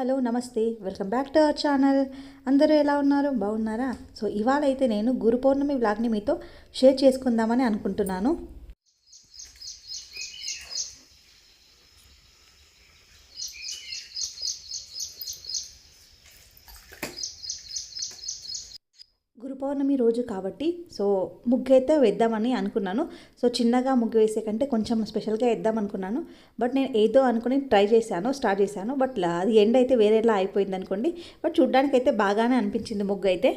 Hello నమస్తే. Welcome back to our channel. అందరూ ఎలా ఉన్నారు? బాగున్నారా? సో ఇవాళ అయితే నేను గురు పౌర్ణమి వ్లాగ్ని మీతో షేర్ చేసుకుందామని అనుకుంటున్నాను గురు పౌర్ణమి రోజు కాబట్టి సో ముగ్గు అయితే వేద్దామని అనుకున్నాను. సో చిన్నగా ముగ్గు వేసే కంటే కొంచెం స్పెషల్గా వేద్దాం అనుకున్నాను. బట్ నేను ఏదో అనుకుని ట్రై చేశాను స్టార్ట్ చేశాను. బట్ అది ఎండ్ అయితే వేరేలా అయిపోయింది అనుకోండి బట్ చూడ్డానికి అయితే బాగానే అనిపించింది ముగ్గు అయితే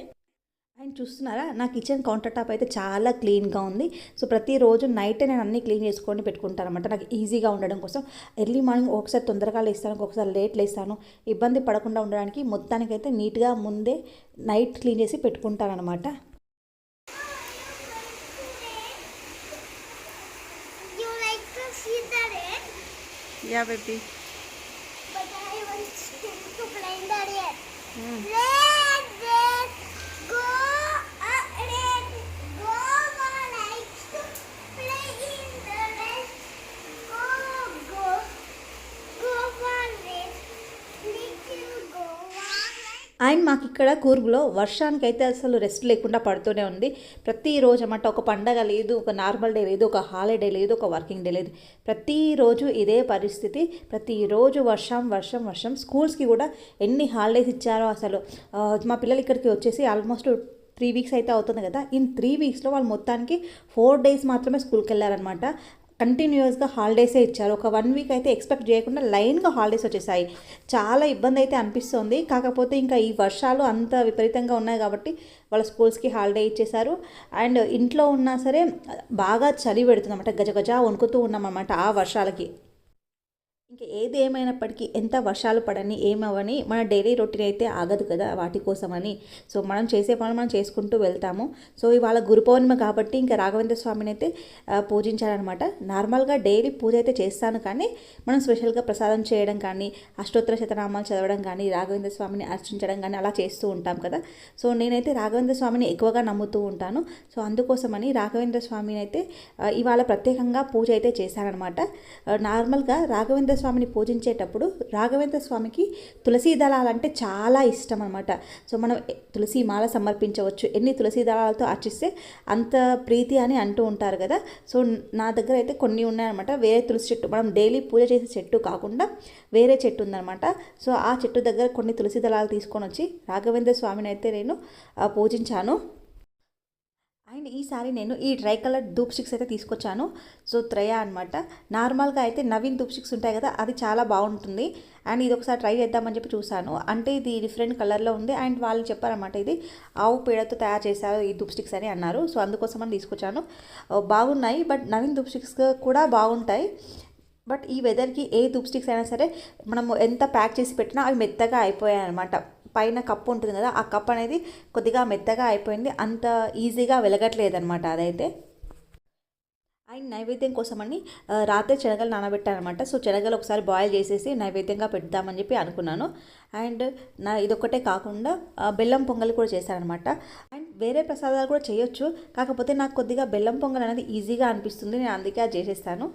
అండ్ చూస్తున్నారా? నా కిచెన్ కౌంటర్ టాప్ అయితే చాలా క్లీన్గా ఉంది. సో ప్రతిరోజు నైటే నేను అన్నీ క్లీన్ చేసుకొని పెట్టుకుంటాను అనమాట నాకు ఈజీగా ఉండడం కోసం. ఎర్లీ మార్నింగ్ ఒకసారి తొందరగా లేస్తాను ఒకసారి లేట్ లేస్తాను. ఇబ్బంది పడకుండా ఉండడానికి మొత్తానికైతే నీట్గా ముందే నైట్ క్లీన్ చేసి పెట్టుకుంటాను అనమాట You like అండ్ మాకు ఇక్కడ కూర్గులో వర్షానికి అయితే అసలు రెస్ట్ లేకుండా పడుతూనే ఉంది. ప్రతిరోజు అన్నమాట ఒక పండగ లేదు ఒక నార్మల్ డే లేదు ఒక హాలిడే లేదు ఒక వర్కింగ్ డే లేదు. ప్రతిరోజు ఇదే పరిస్థితి. ప్రతిరోజు వర్షం వర్షం వర్షం. స్కూల్స్కి కూడా ఎన్ని హాలిడేస్ ఇచ్చారో అసలు మా పిల్లలు ఇక్కడికి వచ్చేసి ఆల్మోస్ట్ త్రీ వీక్స్ అయితే అవుతుంది కదా. ఇన్ త్రీ వీక్స్లో వాళ్ళు మొత్తానికి ఫోర్ డేస్ మాత్రమే స్కూల్కి వెళ్ళారనమాట కంటిన్యూస్గా హాలిడేసే ఇచ్చారు. ఒక వన్ వీక్ అయితే ఎక్స్పెక్ట్ చేయకుండా లైన్గా హాలిడేస్ వచ్చేసాయి. చాలా ఇబ్బంది అయితే అనిపిస్తుంది. కాకపోతే ఇంకా ఈ వర్షాలు అంత విపరీతంగా ఉన్నాయి కాబట్టి వాళ్ళ స్కూల్స్కి హాలిడే ఇచ్చేశారు. అండ్ ఇంట్లో ఉన్నా సరే బాగా చలి పెడుతుంది అనమాట గజ గజ వణుకుతూ ఉన్నామన్నమాట ఆ వర్షాలకి. ఇంకా ఏది ఏమైనప్పటికీ ఎంత వర్షాలు పడని ఏమవని మన డైలీ రొటీన్ అయితే ఆగదు కదా వాటి కోసమని. సో మనం చేసే పనులు మనం చేసుకుంటూ వెళ్తాము. సో ఇవాళ గురు పౌర్ణిమ కాబట్టి ఇంకా రాఘవేంద్ర స్వామిని అయితే ఆ, పూజించాలన్నమాట నార్మల్గా డైలీ పూజ అయితే చేస్తాను కానీ మనం స్పెషల్గా ప్రసాదం చేయడం కానీ అష్టోత్తర శతనామాలు చదవడం కానీ రాఘవేంద్ర స్వామిని అర్చించడం కానీ అలా చేస్తూ ఉంటాం కదా. సో నేనైతే రాఘవేంద్ర స్వామిని ఎక్కువగా నమ్ముతూ ఉంటాను. సో అందుకోసమని రాఘవేంద్ర స్వామిని అయితే ఇవాళ ప్రత్యేకంగా పూజ అయితే చేశానమాట నార్మల్గా రాఘవేంద్ర స్వామిని పూజించేటప్పుడు రాఘవేంద్ర స్వామికి తులసి దళాలంటే చాలా ఇష్టం అనమాట సో మనం తులసి మాల సమర్పించవచ్చు. ఎన్ని తులసి దళాలతో అర్చిస్తే అంత ప్రీతి అని అంటూ ఉంటారు కదా. సో నా దగ్గర అయితే కొన్ని ఉన్నాయన్నమాట. వేరే తులసి చెట్టు మనం డైలీ పూజ చేసే చెట్టు కాకుండా వేరే చెట్టు ఉందన్నమాట. సో ఆ చెట్టు దగ్గర కొన్ని తులసి దళాలు తీసుకొని వచ్చి రాఘవేంద్ర స్వామిని అయితే నేను పూజించాను. అండ్ ఈసారి నేను ఈ డ్రై కలర్ ధూప్ స్టిక్స్ అయితే తీసుకొచ్చాను. సో త్రయ అనమాట నార్మల్గా అయితే నవీన్ ధూప్ స్టిక్స్ ఉంటాయి కదా అది చాలా బాగుంటుంది. అండ్ ఇది ఒకసారి ట్రై చేద్దామని చెప్పి చూశాను. అంటే ఇది డిఫరెంట్ కలర్లో ఉంది అండ్ వాళ్ళు చెప్పారన్నమాట ఇది ఆవు పేడతో తయారు చేశారు ఈ ధూప్ స్టిక్స్ అని అన్నారు. సో అందుకోసం అని తీసుకొచ్చాను బాగున్నాయి బట్ నవీన్ ధూప్ స్టిక్స్ కూడా బాగుంటాయి. బట్ ఈ వెదర్కి ఏ ధూప్ స్టిక్స్ అయినా సరే మనము ఎంత ప్యాక్ చేసి పెట్టినా అవి మెత్తగా అయిపోయాయి అనమాట పైన కప్పు ఉంటుంది కదా ఆ కప్ అనేది కొద్దిగా మెత్తగా అయిపోయింది. అంత ఈజీగా వెలగట్లేదు అనమాట అదైతే. అండ్ నైవేద్యం కోసమని రాత్రి శనగలు నానబెట్టానమాట సో శనగలు ఒకసారి బాయిల్ చేసేసి నైవేద్యంగా పెడదామని చెప్పి అనుకున్నాను. అండ్ నా ఇదొక్కటే కాకుండా బెల్లం పొంగల్ కూడా చేశానమాట అండ్ వేరే ప్రసాదాలు కూడా చేయొచ్చు. కాకపోతే నాకు కొద్దిగా బెల్లం పొంగల్ అనేది ఈజీగా అనిపిస్తుంది. నేను అందుకే అది చేసేస్తాను.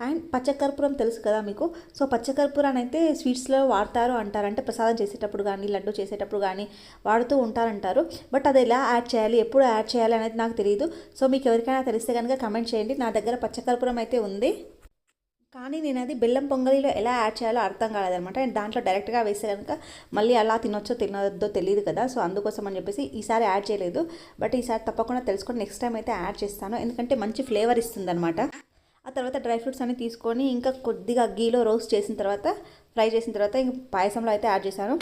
అండ్ పచ్చకర్పూరం తెలుసు కదా మీకు? సో పచ్చకర్పూరాన్ని అయితే స్వీట్స్లో వాడతారు అంటారు. అంటే ప్రసాదం చేసేటప్పుడు కానీ లడ్డు చేసేటప్పుడు కానీ వాడుతూ ఉంటారంటారు. బట్ అది ఎలా యాడ్ చేయాలి? ఎప్పుడు యాడ్ చేయాలి అనేది నాకు తెలియదు సో మీకు ఎవరికైనా తెలిస్తే కనుక కమెంట్ చేయండి. నా దగ్గర పచ్చకర్పూరం అయితే ఉంది. కానీ నేను అది బెల్లం పొంగలిలో ఎలా యాడ్ చేయాలో అర్థం కాలేదనమాట అండ్ దాంట్లో డైరెక్ట్గా వేస్తే కనుక మళ్ళీ అలా తినొచ్చో తినొద్దో తెలియదు కదా. సో అందుకోసం అని చెప్పేసి ఈసారి యాడ్ చేయలేదు. బట్ ఈసారి తప్పకుండా తెలుసుకొని నెక్స్ట్ టైం అయితే యాడ్ చేస్తాను. ఎందుకంటే మంచి ఫ్లేవర్ ఇస్తుంది అనమాట తర్వాత డ్రై ఫ్రూట్స్ అన్ని తీసుకొని ఇంకా కొద్దిగా గీలో రోస్ట్ చేసిన తర్వాత ఫ్రై చేసిన తర్వాత ఇంక పాయసంలో అయితే యాడ్ చేశాను.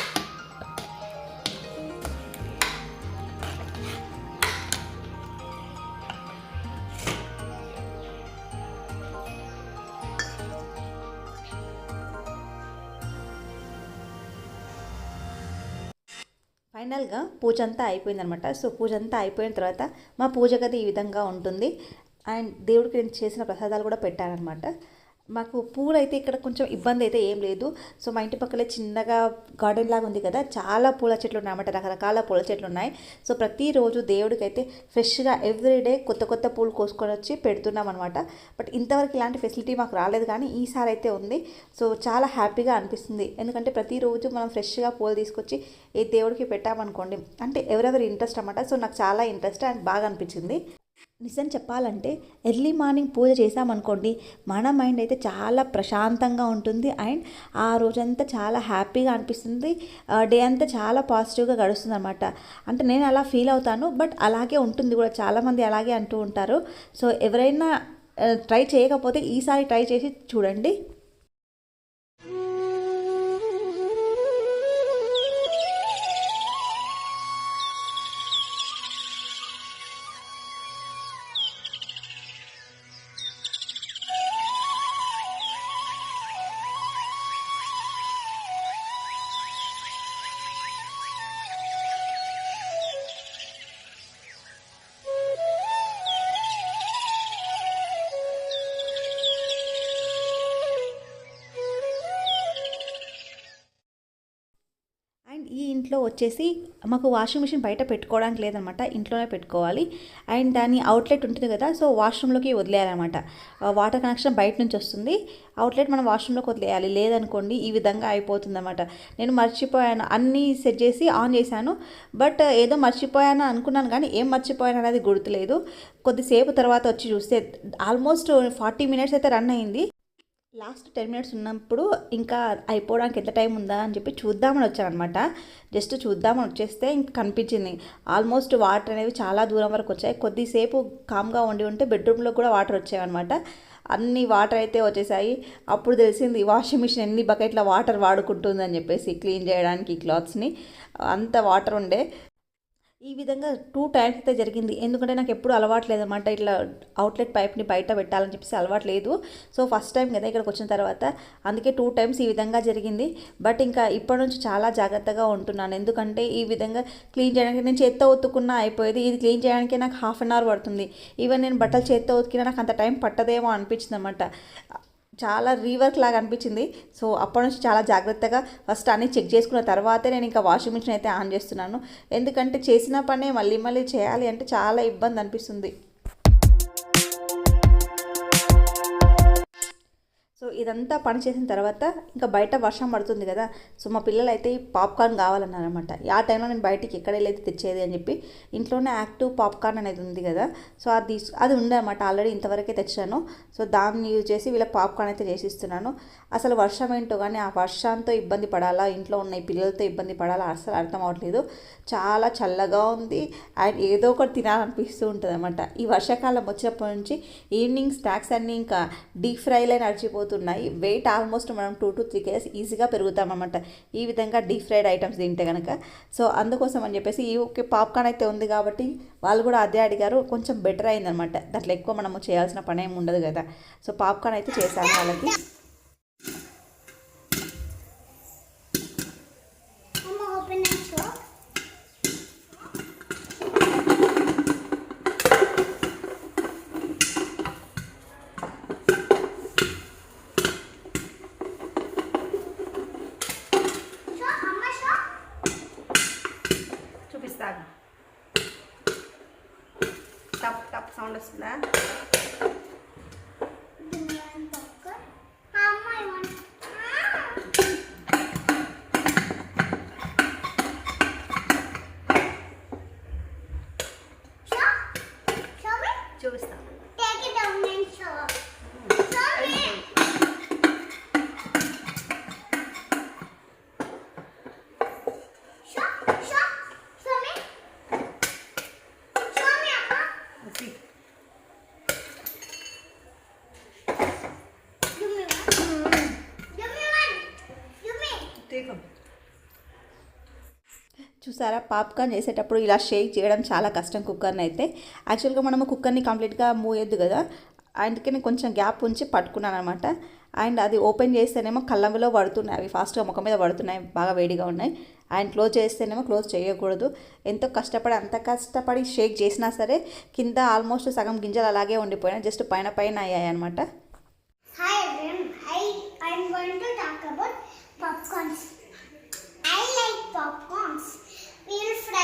ఫైనల్గా పూజ అంతా అయిపోయిందనమాట సో పూజ అంతా అయిపోయిన తర్వాత మా పూజ గది ఈ విధంగా ఉంటుంది. అండ్ దేవుడికి నేను చేసిన ప్రసాదాలు కూడా పెట్టానమాట మాకు పూలు అయితే ఇక్కడ కొంచెం ఇబ్బంది అయితే ఏం లేదు. సో మా ఇంటి పక్కలే చిన్నగా గార్డెన్ లాగా ఉంది కదా చాలా పూల చెట్లు ఉన్నాయన్నమాట రకరకాల పూల చెట్లు ఉన్నాయి. సో ప్రతిరోజు దేవుడికి అయితే ఫ్రెష్గా ఎవ్రీడే కొత్త కొత్త పూలు కోసుకొని వచ్చి పెడుతున్నాం అనమాట బట్ ఇంతవరకు ఇలాంటి ఫెసిలిటీ మాకు రాలేదు కానీ ఈసారి అయితే ఉంది. సో చాలా హ్యాపీగా అనిపిస్తుంది. ఎందుకంటే ప్రతిరోజు మనం ఫ్రెష్గా పూలు తీసుకొచ్చి ఏ దేవుడికి పెట్టామనుకోండి అంటే ఎవరెవరి ఇంట్రెస్ట్ అనమాట సో నాకు చాలా ఇంట్రెస్ట్ అండ్ బాగా అనిపించింది. నిజం చెప్పాలంటే ఎర్లీ మార్నింగ్ పూజ చేసామనుకోండి మన మైండ్ అయితే చాలా ప్రశాంతంగా ఉంటుంది. అండ్ ఆ రోజంతా చాలా హ్యాపీగా అనిపిస్తుంది. డే అంతా చాలా పాజిటివ్గా గడుస్తుంది అనమాట అంటే నేను అలా ఫీల్ అవుతాను. బట్ అలాగే ఉంటుంది కూడా. చాలామంది అలాగే అంటూ ఉంటారు. సో ఎవరైనా ట్రై చేయకపోతే ఈసారి ట్రై చేసి చూడండి. ఇంట్లో వచ్చేసి మాకు వాషింగ్ మిషన్ బయట పెట్టుకోవడానికి లేదనమాట ఇంట్లోనే పెట్టుకోవాలి. అండ్ దాని అవుట్లెట్ ఉంటుంది కదా సో వాష్రూమ్లోకి వదిలేయాలన్నమాట వాటర్ కనెక్షన్ బయట నుంచి వస్తుంది. అవుట్లెట్ మనం వాష్రూమ్లోకి వదిలేయాలి. లేదనుకోండి ఈ విధంగా అయిపోతుందన్నమాట నేను మర్చిపోయాను అన్నీ సెట్ చేసి ఆన్ చేశాను. బట్ ఏదో మర్చిపోయాను అనుకున్నాను కానీ ఏం మర్చిపోయాను అనేది గుర్తులేదు. కొద్దిసేపు తర్వాత వచ్చి చూస్తే ఆల్మోస్ట్ ఫార్టీ మినిట్స్ అయితే రన్ అయింది. లాస్ట్ టెన్ మినిట్స్ ఉన్నప్పుడు ఇంకా అయిపోవడానికి ఎంత టైం ఉందా అని చెప్పి చూద్దామని వచ్చానమాట జస్ట్ చూద్దామని వచ్చేస్తే ఇంక కనిపించింది. ఆల్మోస్ట్ వాటర్ అనేవి చాలా దూరం వరకు వచ్చాయి. కొద్దిసేపు కామ్గా ఉండి ఉంటే బెడ్రూమ్లో కూడా వాటర్ వచ్చాయన్నమాట అన్ని వాటర్ అయితే వచ్చేసాయి. అప్పుడు తెలిసింది వాషింగ్ మిషన్ ఎన్ని బకెట్ల వాటర్ వాడుకుంటుందని చెప్పేసి క్లీన్ చేయడానికి క్లాత్స్ని. అంత వాటర్ ఉండే. ఈ విధంగా టూ టైమ్స్ అయితే జరిగింది. ఎందుకంటే నాకు ఎప్పుడు అలవాటు లేదన్నమాట. ఇట్లా అవుట్లెట్ పైప్ని బయట పెట్టాలని చెప్పేసి అలవాటు లేదు. సో ఫస్ట్ టైం కదా ఇక్కడికి వచ్చిన తర్వాత. అందుకే టూ టైమ్స్ ఈ విధంగా జరిగింది. బట్ ఇంకా ఇప్పటి నుంచి చాలా జాగ్రత్తగా ఉంటున్నాను. ఎందుకంటే ఈ విధంగా క్లీన్ చేయడానికి నేను చేత్తో ఉతుకున్నా అయిపోయేది. ఇది క్లీన్ చేయడానికి నాకు హాఫ్ అన్ అవర్ పడుతుంది. ఈవెన్ నేను బట్టలు చేత్తో ఉతికినా నాకు అంత టైం పట్టదేమో అనిపించింది అనమాట చాలా రీవర్క్ లాగా అనిపించింది. సో అప్పటి నుంచి చాలా జాగ్రత్తగా ఫస్ట్ అన్ని చెక్ చేసుకున్న తర్వాతే నేను ఇంకా వాషింగ్ మిషన్ అయితే ఆన్ చేస్తున్నాను. ఎందుకంటే చేసిన పనే మళ్ళీ మళ్ళీ చేయాలి అంటే చాలా ఇబ్బంది అనిపిస్తుంది. సో ఇదంతా పని చేసిన తర్వాత ఇంకా బయట వర్షం పడుతుంది కదా సో మా పిల్లలు అయితే పాప్కార్న్ కావాలన్నారనమాట ఆ టైంలో నేను బయటికి ఎక్కడ వెళ్ళేది తెచ్చేది అని చెప్పి ఇంట్లోనే యాక్టివ్ పాప్కార్న్ అనేది ఉంది కదా సో అది తీసు అది ఉందన్నమాట ఆల్రెడీ ఇంతవరకే తెచ్చాను. సో దాన్ని యూజ్ చేసి వీళ్ళకి పాప్కార్న్ అయితే చేసి ఇస్తున్నాను అసలు వర్షం ఏంటో కానీ ఆ వర్షంతో ఇబ్బంది పడాలా ఇంట్లో ఉన్న ఈ పిల్లలతో ఇబ్బంది పడాలా అసలు అర్థం అవ్వట్లేదు. చాలా చల్లగా ఉంది. అండ్ ఏదో ఒకటి తినాలనిపిస్తూ ఉంటుంది అనమాట ఈ వర్షాకాలం వచ్చినప్పటి నుంచి ఈవినింగ్ స్నాక్స్ అన్నీ ఇంకా డీప్ ఫ్రైలే నడిచిపోతున్నాయి. వెయిట్ ఆల్మోస్ట్ మనం టూ టు త్రీ కేజెస్ ఈజీగా పెరుగుతామన్నమాట. ఈ విధంగా డీప్ ఫ్రైడ్ ఐటమ్స్ తింటే కనుక సో అందుకోసం అని చెప్పేసి ఈ ఓకే పాప్కార్న్ అయితే ఉంది కాబట్టి వాళ్ళు కూడా అదే అడిగారు. కొంచెం బెటర్ అయిందనమాట దాంట్లో ఎక్కువ మనము చేయాల్సిన పని ఏమి ఉండదు కదా. సో పాప్కార్న్ అయితే చేశాను వాళ్ళకి Mama, open the shop. Shop, Mama, shop. చూపిస్తాను టప్ టప్ సౌండ్ వస్తుందా? చూసారా? పాప్కార్న్ చేసేటప్పుడు ఇలా షేక్ చేయడం చాలా కష్టం కుక్కర్ని అయితే యాక్చువల్గా మనము కుక్కర్ని కంప్లీట్గా మూయొద్దు కదా. అందుకని కొంచెం గ్యాప్ ఉంచి పట్టుకున్నాను అనమాట అండ్ అది ఓపెన్ చేస్తేనేమో కళ్ళంలో పడుతున్నాయి. అవి ఫాస్ట్గా ముఖం మీద పడుతున్నాయి. బాగా వేడిగా ఉన్నాయి. అండ్ క్లోజ్ చేస్తేనేమో క్లోజ్ చేయకూడదు. ఎంతో కష్టపడి అంత కష్టపడి షేక్ చేసినా సరే కింద ఆల్మోస్ట్ సగం గింజలు అలాగే ఉండిపోయినాయి జస్ట్ పైన పైన అయ్యాయి అనమాట Hi everyone, I'm going to talk about popcorns. I like popcorns. We'll fry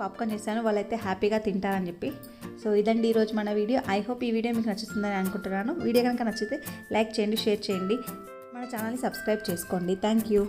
popcorn చేశాను వాళ్ళైతే హ్యాపీగా తింటారని చెప్పి. సో ఇదండి ఈరోజు మన వీడియో. ఐ హోప్ ఈ వీడియో మీకు నచ్చుతుందని అనుకుంటున్నాను. వీడియో కనుక నచ్చితే లైక్ చేయండి షేర్ చేయండి. మన ఛానల్ని సబ్స్క్రైబ్ చేసుకోండి. Thank you.